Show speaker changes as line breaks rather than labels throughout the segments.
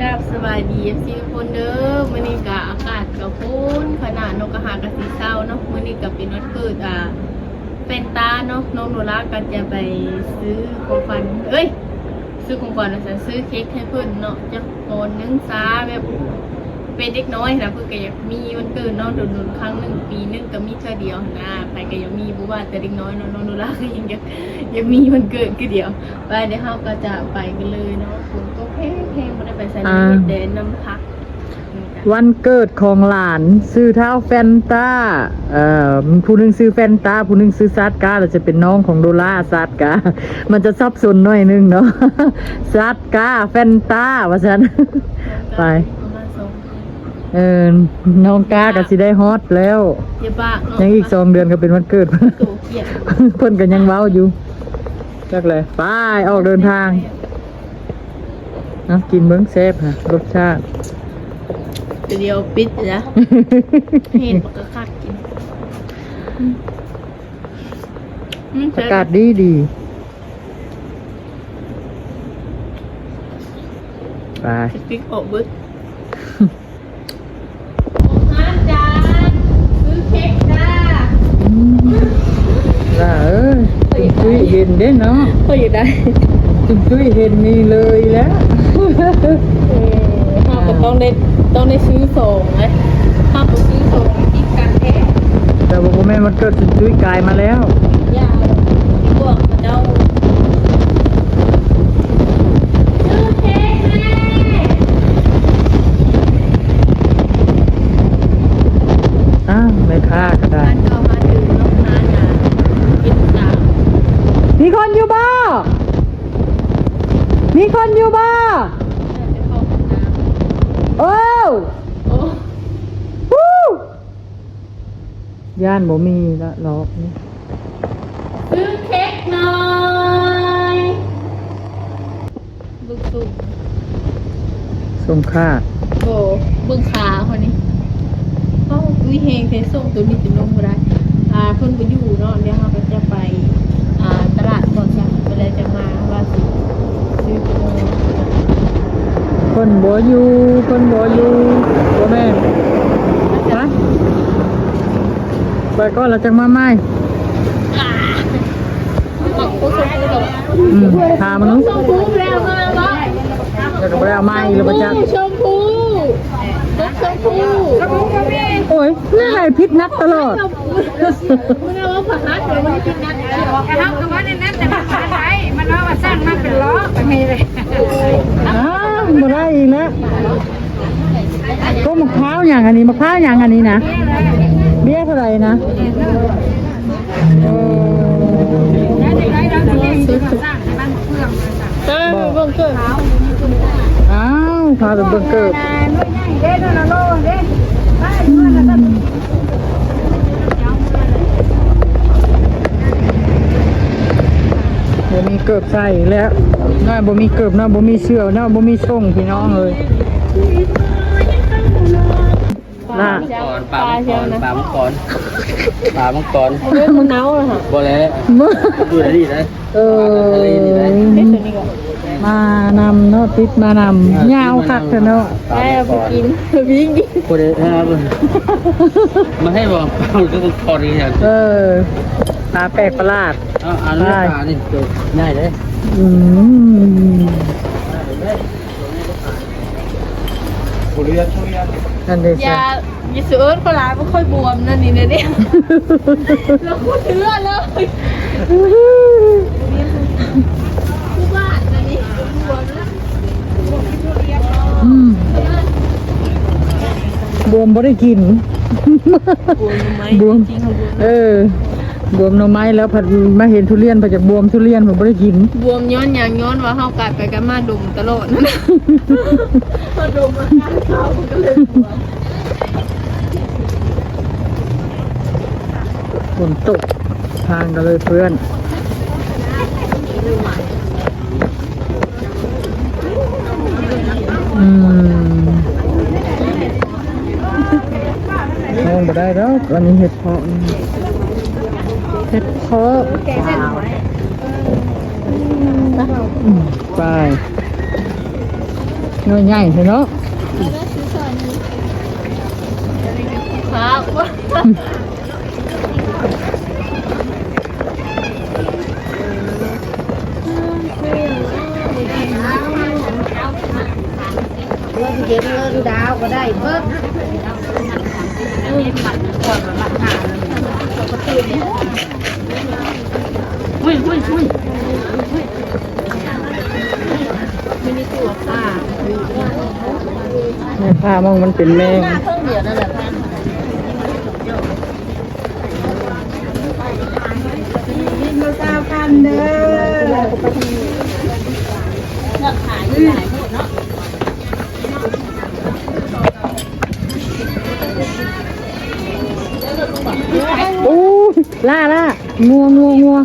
ครับสบายดีเอฟซีทุกคนเด้อมื้อนี้ก็อากาศก็พุ่นขนาดนกกระหากระสีเศร้าเนาะมื้อนี้ก็เป็นวันเกิดอ่าเป็นตาเนาะน้องโนราก็จะไปซื้อของขวัญเอ้ยซื้อของขวัญนะจะซื้อเค้กให้เพิ่นเนาะจักโอนหนึงซาแบบเป็นเด็กน้อยนะเพิ่นก็อยากมีวันเกิดเนาะโดนๆครั้งหนึ่งปีหนึงก็มีเท่าเดียวนะใครก็ยังมีบ่ว่าแต่เด็กน้อยเนาะน้องโนราก็ยังอยากยากมีวันเกิดคือเดียวไปเดี๋ยวเฮาก็จะไปกันเลยเนาะฝนตกแห้ ได้ไปใส่
อ่า
เฮ็ดแดนน้ำพักนี่จ้ะ
วันเกิดของหลานซื้อเท้าแฟนตาเอ่อผู้หนึงซื้อแฟนตาผู้หนึงซื้อซาดกาเราจะเป็นน้องของโดล่าซาดกา มันจะซับซ้อนหน่อยนึงเนาะซาดกาแฟนตาว่าฉันไป
ประมาณสอง
เออน้องกาก็สิได้ฮอตแล้ว
อย่าบ้าเนาะ
ยังอีกสองเดือนก็เป็นวันเกิด
โตเกียด
เพิ่นกันยังเว้าอยู่จักเลยไปออกเดินทาง นะกินเบิ้งเซฟค่ะรสชาติ
เดี๋ยวปิดนะเห็นปกคักกินอืมอืม
อากาศดีดีไป
จะปิกออกเบึ้ห้าจานซื้อเค้กจ้า
ล่ะเอ้ยจุ้มจุ้ยเห็นเด้เนาะ
ก็อยู่ได้
จุ้มจุ้ยเห็นนี่เลยแล้ว
เออข้าวก็ต้องได้ต้องได้ซื้อส่งเลยข้าวก็ซื้อส่งกินกันแท้
แต่บอกว่าแม่มันเกิดจุ้มจุ้ยกลายมาแล้ว
ยาพวกเจ้าซื้อเค้กแม่
อ้าวไม่ค่าก็ได้
บ้านก็มาถึงน้องนานากินสาว
มีคนอยู่บ้า มีคนอยู่บ้า
จะเข้าห้องน้
โอ้ำ
โอ้
ฮู้ย่านบ่มีละล็อกนี่
ซื้อเค้กหน่อยบึกตุ่ม
ส่งค่า
โอ้บึงขาคนนี้เอ้าวิเฮงเทส่งตัวนี้จะลงมาได้อ่าเพิ่นไปอยู่เนาะเดี๋ยวเราก็จะไป อ่าตลาดก่อนจ้ะเวลาจะมาว่าสิซื้อไปเลย
คนบ่อยู่คนบ่อยู่บ่แม่นไปไปก่อนแล้วจังมาใหม่
หมักผู้ชมพูกับ
อืมพามานุ
ชมพูแล้วมาบ่
แล้วก็บ่ได้เอาไม้แล้วบ่จัก
ชมพูรถชมพู
โอ้ยนี่ไงพิษนัดตลอด
มันเอาว่าผักฮัทเดี๋ยวมันกินนัดเดียว
กระทำกับว่าในนั้นแต่มันมาได้ มันว่าว่าสร้างมาเป็นล้อไปไงเลย
อ้าวบ่ได้อีกแล้วก็มะพร้าวอย่างอันนี้มะพร้าวอย่างอันนี้นะ เบี้ยเท่าไหร่นะเออ
แล้วในไรเราที่นี่สร้างในบ้านเพื่อนมาสั่ง
เออเบิ่งเกิด
อ้าวพาไปเบิ่งเกิด
เด้นนโลเด้ไปเพื่อนแล้วก็
บ่มีเกิบใส่แล้วน่าบ่มีเกิบนะบ่มีเสื้อนะบ่มีส่งพี่น้องเลยน่ะ
ก่อนปลามังกรปลามังกรปลามังกร
เรื่องมันเน่าเลยค่ะ
บ่แล้ว
มื้อ
ดูได้ดีนะ
เออ
นี่ตัวนี้ก่อน
มานำเนาะติดมานำยาวคักเถอะเนาะ
ปลา
ได้
มั
เอา
ง
ไป
กร
กินวิ่งกิน
บ่ได้ครับมาให้บอกปลามังกรนี่ครับ
เออตาแปลกประหลาด
เอาเอาเรื่องปลานี่ตัวง่ายเลย
อืม
ผู้เรียนผู้เรียน
นั่นเด้
อ
จ้ะ
ย่าอย่าเสือเอิร์ธคนร้ายไม่ค่อยบวมนั่นนี่นะเนี่ยเราพูดเชื่อเลยผู้บ้านอันนี้บวมแล้ว
อืมบวมบ่ได้กิน
บวมไหม
บวม
จริงเขาบวม
เออ บวมหน่อไม้แล้วผัดมาเห็นทุเรียนไปจากบวมทุเรียนผมไม่ได้กิน
บวมย้อนอย่างย้อนว่าเฮากัดไปกันมาดมตลอดนั่นน่ะพอดมมาเข้าก็เลยบวม
ฝนตกทางกันเลยเพื่อนอืมมองมาได้แล้วอันนี้เห็ดเพาะนี่ เห็ดเพาะอืมไปน้อยใหญ่เนาะ
ครับ
เก็บเงินดาวก็ได้เพิ่ม
อุ้ ยอุ้ยอุ้ย
ไม่ได้ตัวค่ะ
แม่ผ้ามองมันเป็นแมง
เพิ่มเดียวนั่นแหละค่ะ
มาเก้าพันเด้อ
เลือกขายอยู่หลายหมดเนาะ
งัวงัวงัว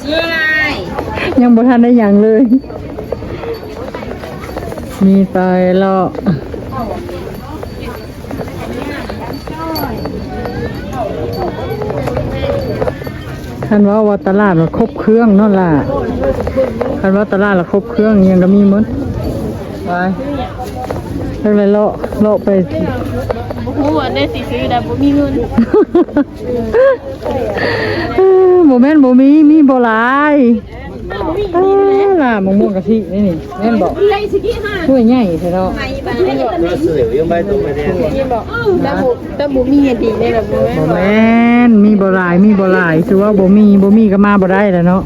เชื่อไร
ยังบ่ทันได้หยังเลย มีไฟเลาะคันว่าว่าตลาดมันครบเครื่องเนั่นล่ะคันว่าตลาดละครบเครื่องยังก็มีหมดไป เรื่องไรเลาะเลาะไป
โอ้โหได้สิซื้อแต่บ่มีเงิน
โมแม่นโมมีมีโบหลายเอ้อล่ะมะม่วงกะทินี่นี่แม่นบอกช่วยใหญ่ใช่เนาะ
เราเสือยังไม่ตรงไปเนี่ย
แต่บ่แต่บ่มีอันดีได้ล่ะบ่
โมแม่นมีโบหลายมีโบหลายคือว่าโบมีโบมีก็มาบ่ได้แล้วเนาะ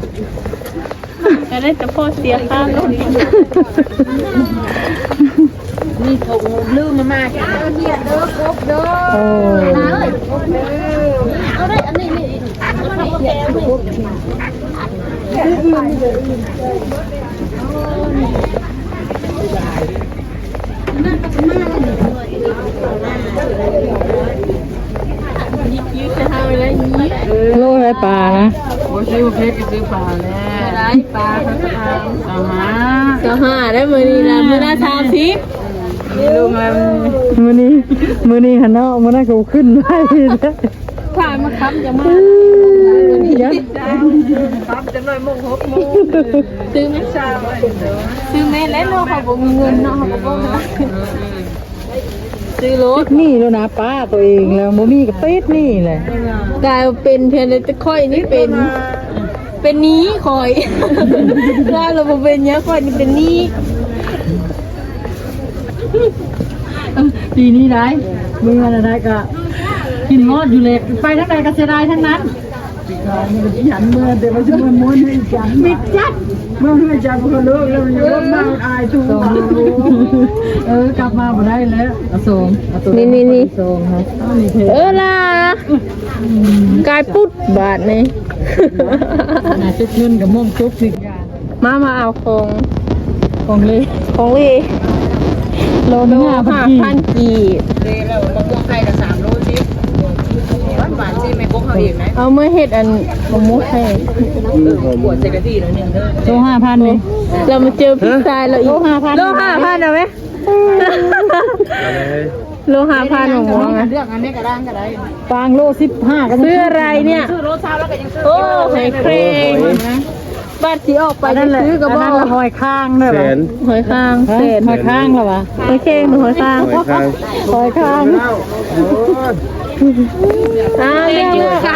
แต่ได้แต่พ่อเสียค่ารถ
มีถงลืมมามาเจ้าเทียนเด้อครบเด้อ
โอ้
เอาได้อันนี้นี่ยืดจะทำอะไรนี้
โลอะไรปลานะ
โอ้ซื้อเพชรก็ซื้อปลาแล้ว
ไรปลาเขาจะท
สามหาำ
ก็ห้าได้มือนี้นะมือหน้าทามทิพย์
ลุงอะไร
มื้อนี้มื้อนี้หันเนาะมื้อนั้นก็ขึ้นไว้แล้ว
ผ่านมาค้ำจะมา
ยัด
ครับจะเลยมงหกโมง
ซื้อไหมซื้อไหมแล้วเนาะเขาบอกมีเงินเนาะเขาบอกว่าซื้อรถ
นี่แล้วนะป้าตัวเองแล้วโมมีก็ติดนี่แหละ
กลายเป็นเพียงแต่จะค่อยนี่เป็น เป็นนี้คอยได้เราบ่เป็นเนี้ยค่อยนี่เป็นนี้
ปีนี้ได้มืออะไรก็กินงอดอยู่เลยไปทั้งใดก็เสียดายทั้งนั้นมันก็ยันเมื่อแต่ว่าจะมาม้วนให้จันมิดจัดเมื่อให้จันมันก็เลิกแล้วมันยกมาอายทุกเออกลับมาบ่ได้แล้วอโศงอโศง
นี่นี่นี่
อโศงครับนี่เท
เออล่ะกายปุ๊บบาทนี่
น่าจุกเงินกับม่วงจุกสิอย่าง
มามาเอาของ
ของเลย
ของลี
โลนึงห้าพั
ห้าน
กี่
พันกีบ
เลยแล้วมะม่วงไข่ละสามโลสิหวานหวานสิไม่พกเขาอีกไหม
เอาเมื่อเฮ็ดอันมะม่วงให้
ปวดเซกตี้หน่อยนึงเด้อ
โลห้าพันนี่
เรามาเจอพี่ชายเราอีก
โล5,000
โลห้าพันเอาไหมโลห้าพันของมวงอะ
เรื่องอันนี้ก็ได้ก็ได้
ฟางโลสิบห้าก็
ซื้ออะไรเนี่ย
ซื้อรถเช้าแล้วก็ยังซื้อ
โอ้หอยเครง บัตรสีออกไป
นั่
จะ
นแหละ
ซื้อกระบ
นั่น
อ
ละ
ก
หอยข้างด้วย
แส
วะ
น
หอยข้าง
เศ
เศ
ษ
ษ
หอยข้างเหรอวะ
หอยเครงหรือหอยข้าง
หอยข้าง
หอยข้าง
อ้าวเรียกว่า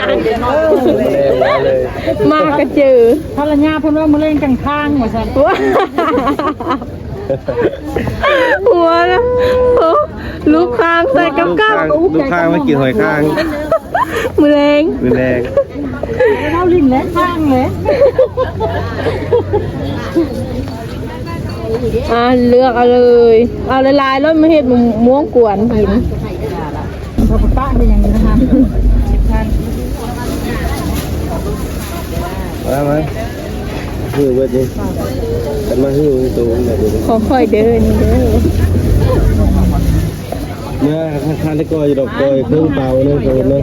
มากระจือ
ภรรยาเพิ่นว่ามะเร็งกันข้างว่าซั่น
ว้าหัวนะโอ้ลูกค้างใส่กับกับ
ลูกข้างไม่กินหอยข้าง
มือแรง
มือแดง
เล่าลิ้นและข้างเลย
อ่าเลือกเอาเลย เอาละลายๆแล้วมาเห็ดม่วงกวนหิน
เราไปป้าเป็นอย่างนี้นะคะ
มาไหมหื้อเบิดนี่กันมาหื้อตัวแบบนี้
ขอค่อยเดินเด้อ
เมื่อทานได้ก้อยดอกก้อยเครื่องเป่าเนี่ยตัวเนาะ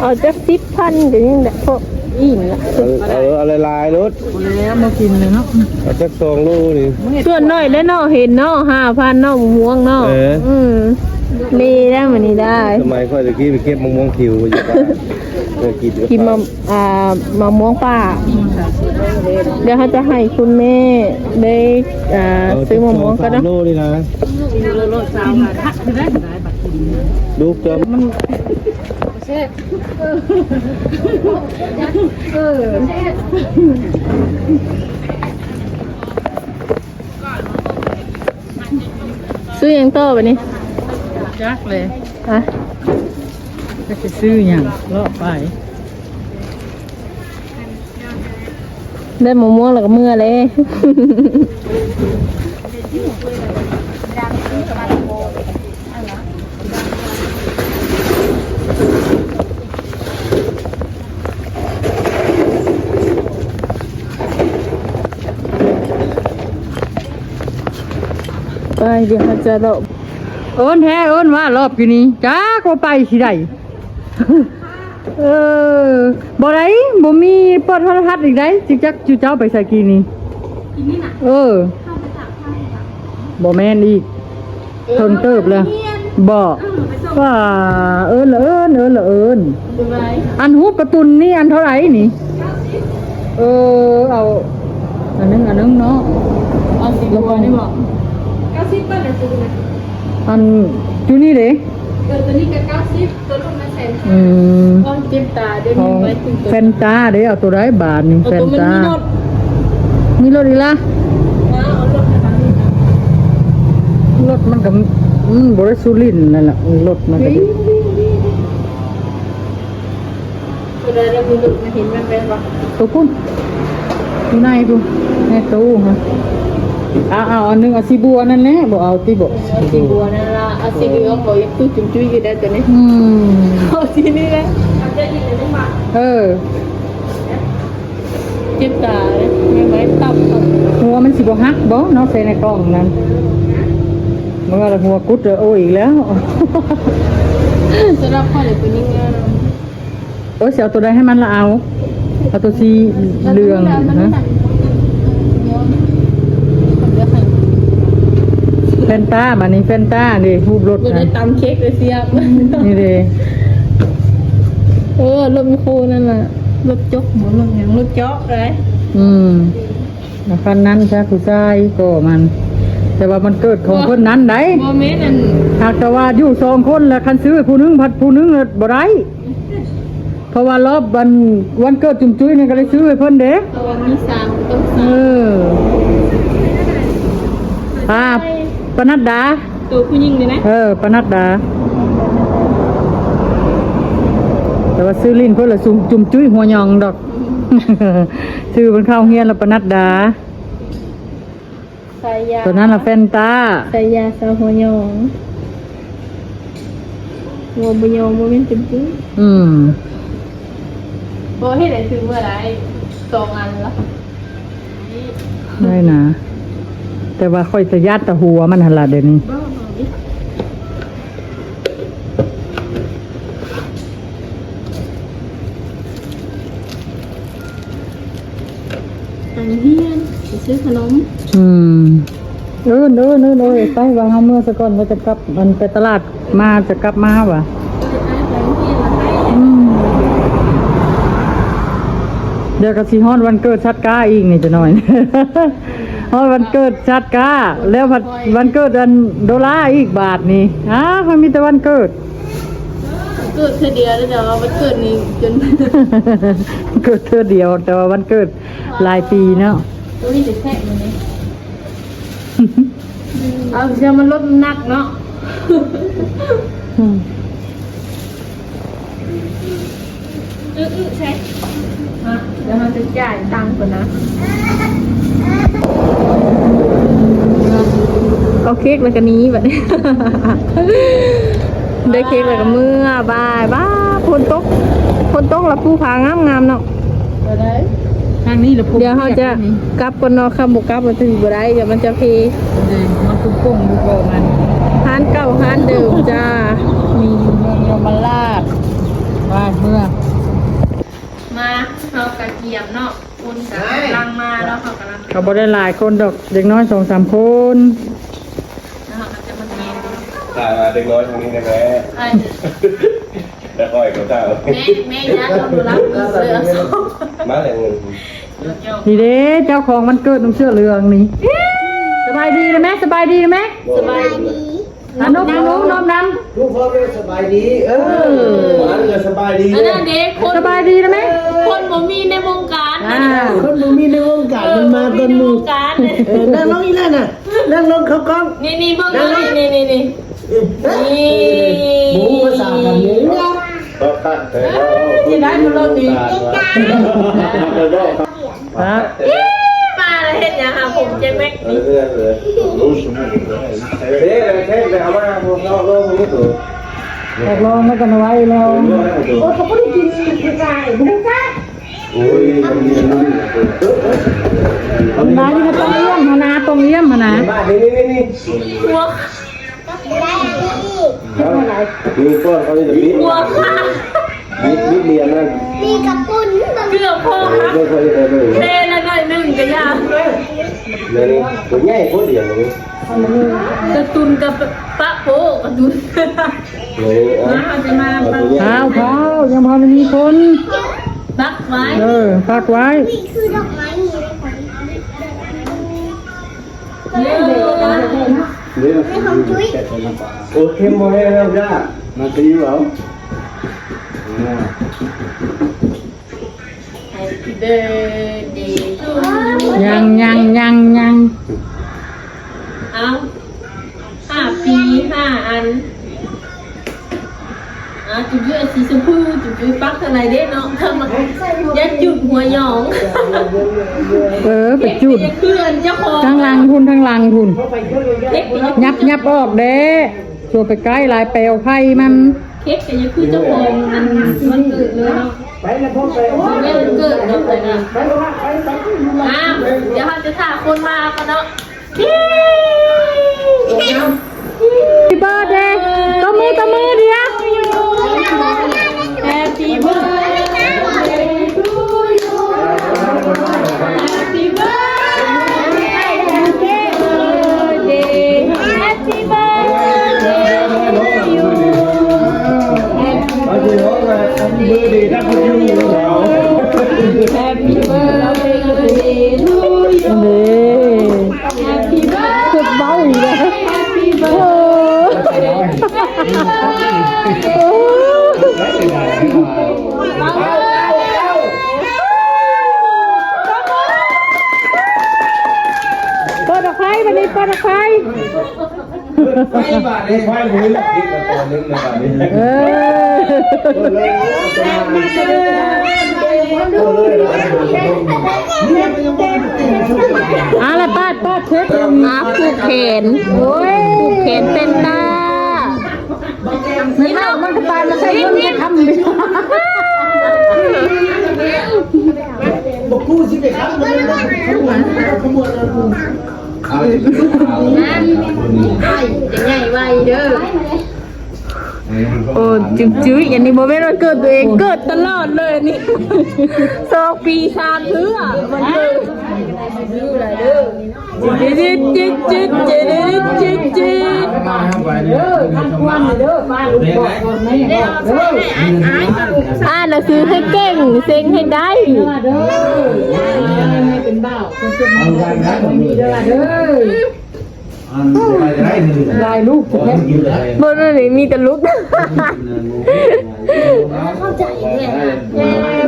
เอาจะสิบพันเดี๋ยวยังได้พออิ่มละ
เอาเอาอะไรลายรถ
แล้วมากินเลยเนาะ
เอาจักสองลูกนี่
ส่วนน้อยแล้วเนาะเห็นเนาะห้าพันเนาะม่วงเนาะ
เออ
อื มมีได้เหมือนนี้ได้
สมัยค่อยตะกี้ไปเก็บมะม่วงคิวอยู่บ้านเคยกินอยู่
กินมาอ่ามะม่วงป่า เดี๋ยวเขาจะให้คุณแม่ได้อ่า
เซื้
อมะม่วงก็
สา
ได้
โลนี่นะ
โลดสาวค่ะทักจะได้ได้บัตรกิน
ลูกจอม
ซื้อหยังต่อไปนี่
จักเลย
อะ
ก็จะซื้ออย่างเลาะไป
ได้มะม่วงแล้วก็เมื่อเลยไปเดี๋ยวเขาจะเลาะ
เอิ้นแท้เอิ้นว่ารอบอยู่นี้จ้าก็ไปสิได้เออบ่ได้บ่มีเปิดโทรทัศน์อีกได้จิจักจูเจ้าไปใส่กีนี่เออบ่แม่นอีกเทิงเติบเลยบ่ว่าเอิ้นละเอิ้นเอิ้นละเอิ้นอันฮูปกระตุนนี่อันเท่าไหร่นี่เออเอาอันนึงอันนึงเนาะ
เอาสีบัวนี่บอก
อันจูนี่เด้
เออตัวนี้ก็เก้าสิบตัวลงมาแสน
อืม
ก็เจ็บตาเดี๋ยว
ข
นี้
อง
ไว้ถึงตัว
แฟนตาเด้เอาตัวได้บาทนี่
เอา
แฟน
ตัวมัน
ตา
มีรถ
มีรถอีกละ
นะเอารถมาทางนี้นะ
รถมันก็อืมบริสุรินทร์นั่นแหละรถมันก็ดี
เวลาเรามีรถมาเห็นมันเป็นปะ
ตัวพุ่นอยู่ในพุ่นในตู้ฮะ เอาเอาอันหนึงเอาสีบัวนั่นแหละบ่เอาติบ่
เอาสีบัวนั่นละเอาสีเหลืองบอกตู้จุ่มจุ้ยอยู่ได้ตัวนี้
อืม
เอาสีนี้เลยเอาจะอีกเลยมา
เออ
เจ็บตาเลยไม่ไหวตับเอา
หัวมันสิบ่ฮักบ่เนาะใส่ในกล่องนั้นมันว่าหัวกุดเด้อโอ้ยอีกแล้ว
สำหรับพ่อเด็กคนนี้เนี่ย
โอ้ยสิเอาตัวใดให้มันละเอาเอาตัวสีเหลืองฮะ ฟนตามานี่แฟนตานี่รูปรถ
มันได้
นะ
ตำเค้กเลยเสียบ
นี่เด้
เออรถมีโคนั่นน่ะรถจกหมดรถอย่างรถเจาะเลย
อืมแล้วคันนั้นใช่ผู้ชายก็มัน แต่ว่ามันเกิดของคนนั้นได้
โมเมนต์นั่น
หากแต่ว่าอยู่สองคนแล้วคันซื้อให้ผู้หนึงผัดผู้หนึงแล้วบ่ได้เพราะว่ารอบวันวันเกิดจุ่มจุ้ยนี่ก็เลยซื้อให้เพิ่นเด้
ตัวมีสามต้อง
เอ
สาม
อป้า ปนัดดา
ตัวผู้หญิงเลยนะ
เออปนัดดา แต่ว่าซื้อลิ้นเพื่อละจุ่มจุ่มจุ้ยหัวหยองดอก ซื้อมันเข้าเฮียนละปนัดดา
สายยา
ตัวนั้นละแฟนตา
สายยาสาวหัวยองหัวบุญยองโมเมนต์จริง
อืม
ๆโบให้ไหนซื้อเมื่อไรสองอันละ
ได้นะ แต่ว่าค่อยจะยัดแตะหัวมันหันละเดี๋ยวนี้
บ้าดิอันเฮียนไปซื้อขนม
อืมเออเออเออเออไปวางเอาเมื่อสักก่อนว่าจะกลับมันไปตลาดมาจะกลับมาวะอืมเดี๋ยวก็สิฮอดวันเกิดชัดก้าอีกนี่จะหน่อย ฮอดวันเกิดชัดก้าแล้ววันวันเกิดอันโดลาอีกบาทนี่อ้ามันมีแต่วันเกิด
เกิดเธอเดียวแล้วเดี๋ยววันเกิดนี้จน
เกิดเธอเดียวแต่ว่าวันเกิดหลายปีเนาะ
ตัวนี้จะแทะมันเลยเอาจะมันลดน้ำหนักเนาะ
อืม
อื้อๆใช่ฮะเดี๋ยวเราจะจ่ายตังค์ก่อนนะ เค้กแล้วก็หนี้แบบนี้ได้เค้กแล้วก็เมื่อบายบ้าพนตกพนตกแล้วผู้พางามงามๆเนาะ
ทางนี้ละพ
เดี๋ยวเขาจะกลับกันเนาะคำบุกกลับมันจะอยู่บ่ได้เดี๋ยวมันจะเพ
มันตุ้งปุ้งดูโกมัน
ห้านเก่าห้านเดิมจ้า
มีเมืองยมราชบ้านเมือง
มาเรากระเทียมเนาะคุณกำลังมาแล้วเขากำลัง
เขาบ่ได้หลายคนดอกเด็กน้อยสองสามคน
แล้วเขาจะมาเท
ถ่ายมาเด็กน้อยทางนี้ได้ไหม
ไอ้
แล้วก็อีกเขาเจ้า
แม่แม่ยัดเราดูรับเสือสอง
มาแหล่งเงิน
นี่เด้เจ้าของมันเกิดน้องเชื่อเรืองนี่สบายดีนะแม่สบายดีนะแม่
สบายดี
อะนกน้องน้องน้
ลูกพ่อแม่สบายดีเออมาเลยสบายดี
อันนั้นเด็กคนำ
สบายดีนะแม่
คนบ่มีในวงการ
อ่า
คนบ่มีในวงการมันมาต้น
ใน
ห
ว
มู่
งการ
เออนั่งลงอีนั่นน่ะนั่งลงเขากล้อง
นี่นี่เบิ่งนี่นี่นี่นี่
เออเอ้ย หมูภาษากันนี้นะ
ก็ตัดแต่ก็
ที่ได้มันรถดี
ตัดว่าแล้วก็
ครับ
มาแล้วเห็นยังค่ะผมเจ๊แม็ก
เออเออเออรู้สมบูรณ์เลยเฮ้ยเฮ้ยเอามาพวกเราโลกนี้ตัว
ตกลงไม่กันไว้เรา
โอ้เขาไม่ได้กินไก่ไม่ได้ไก่
โอ้ยมันมีมันมี
นาที่มาตรงเยี่ยมมานาตรงเยี่ยมมานะ
บ้านนี่นี่นี่
หัว
มีก้อนเขาจะบิด
หัวค่ะ
บิดบิดเรียนนั่น
เกือบพอค่ะ
ไม่เคยเคยเลย
เทละหน่อยหนึ่งก็ยาก
เลยนี่ตัวใหญ่โคตรเดียวเลย
กระตุนกับปะโปกระตุน
เลยอะ
มาจะมา
ข้าวข้าวยังพอไม่มีคน
ปักไว้
เออฝากไว้
เยอะ
เรื่องโอ้เข้มโมให้แล้วจ้ามาตีเหรอ
Happy birthday to you
ยังยังยังยัง
เอาห้าปีห้าอัน สีชมพูจุดยืดปักเท่าไหรเด้เนาะทำไมยัดจุดหัวหยอง
เออไปจุด
เด็กเพื่อนเจ้าของ
ทั้งหลังทุนทั้งหลังทุน
เด็กเป็น
ยับยับออกเด้ชัวไปใกล้ลายเปลวไผ่มัน
เค้กเป็นยังคือเจ้าของอันมันเกิดเลยเนาะ
ไปแล้วพ่อไป
ไม่มันเกิดเนาะแต่ละ
ไปแล้วไปไป
อ้าวเดี๋ยวเขาจะถ่าคนมากันเนาะ
พี่เบิร์ดเดย์ตบมือตบมือ ไม่
บาดเลยไฟมือติดมาตอนนึงนะบาดนี้
เอออะไรป้าป้าเช็ด
อาผูกแขน
โอ้ย
ผูกแขนเป็นตา
ไม่เล่ามันก็ตายมาใช้เงินจะทำดิ
บอกกูสิไปครับมันขบวนขบวน
เอาจะเอา
จะใหญ่ไวเด้อ
โอ้จึงจื้ออย่างนี้โมเมนต์วันเกิดตัวเองเกิดตลอดเลยนี่
สองปีชาเพื่อมันเกิด
จิ๊ดจิ๊ดจิ๊ดจิ๊ดจิ๊ดจิ๊ด
อ่านหนังสือให้เก่งเซ็งให้ได้
ลายลูก
บนนี้มีแต่ลุก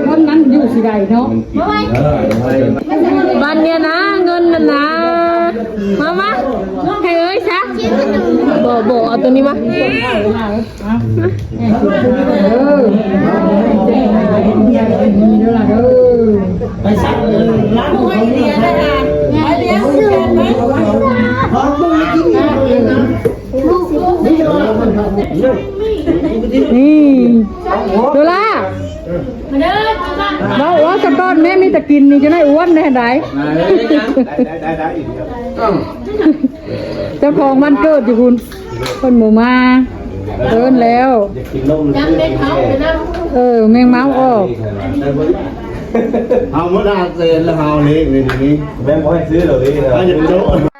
คนนั้นอยู่สิใดเนาะ
บันเนี่ยนะเงินน่ะนะ มามาให้เอ้ยซะบอกบอกเอาตัวนี้มา
เออเดี๋ยวล่ะเด้อ
ไปซักร้านของเขาเนี่ยพอมึงกินนี่
นี่ดูล่ะ
มาเด้อมา
ว่าว่าสะก้อนแม่มีแต่กินนี่จะได้อ้วนแน่ได
ได้ได้ได้อีกครับ
เจ้าของมันเกิดอยู่คุณคนหมูมาเดินแล้ว
อยากกินนม
ยังได้เขาไปนั่ง
เออแมงเมาออก
เอาหมดอาเซนแล้วเอาเล็กเลยนี้
แม่บอกให้ซื้อเหรอพี่
เอาจะโจ๊ะ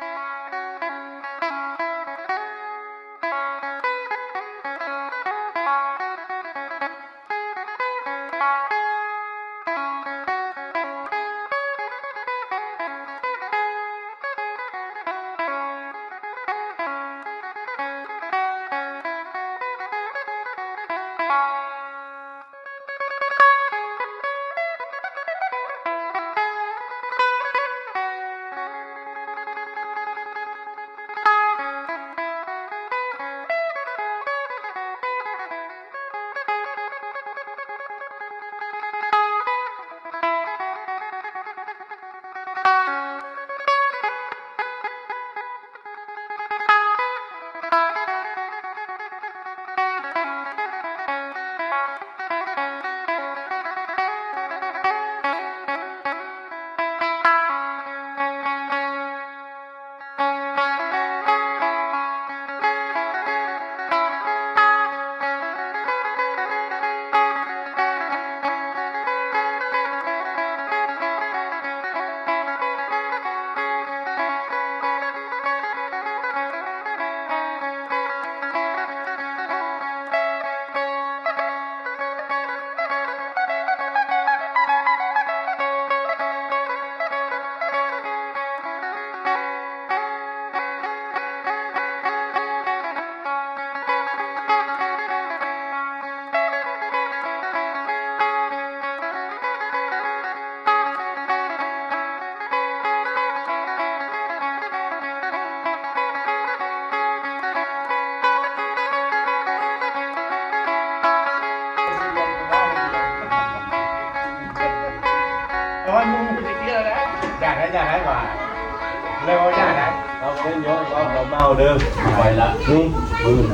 ไปละนี่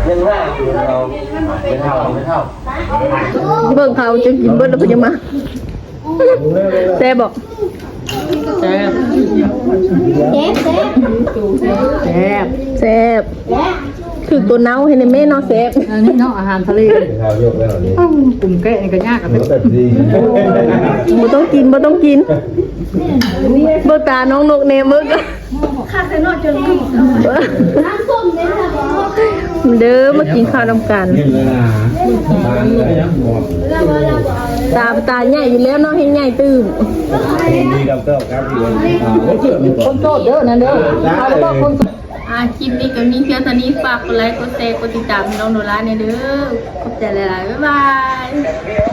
ยังห้าคือเราไม่เท่าไม่เท่า
เบิ่งเขาจะกินเบิดแล้วเพิ่นยังมาแซ่บบอก
แซ่บแซ่บ
แซ่บคือตัวเน่าให้ในแม่เนาะแซ่บ
อันนี้เนาะอาหารทะเล
เรายกแล้วนี่
กลุ่มแกะนี่ก็ยากกันเป็น
แบบดี
บ่ต้องกินบ่ต้องกินเบิ่งตาน้องนกเนมึก เด้อมากินข้าวนำกัน
เนแล้วนะบ้ากินเลยนะหมด
ตาตาใหญ่อยู่แล้วเนาะให้ใหญ่ตื่ม
คนไม่เชื่อไม่
คนโตเด้อนั่นเด้อเอาแล้วก็คนโสด
อ่าคลิปนี้ก็มีเพียงเท่านี้ฝากกดไลค์กดแชร์กดติดตามน้องโนราเนี่ยเด้อขอบใจหลายๆบ๊ายบาย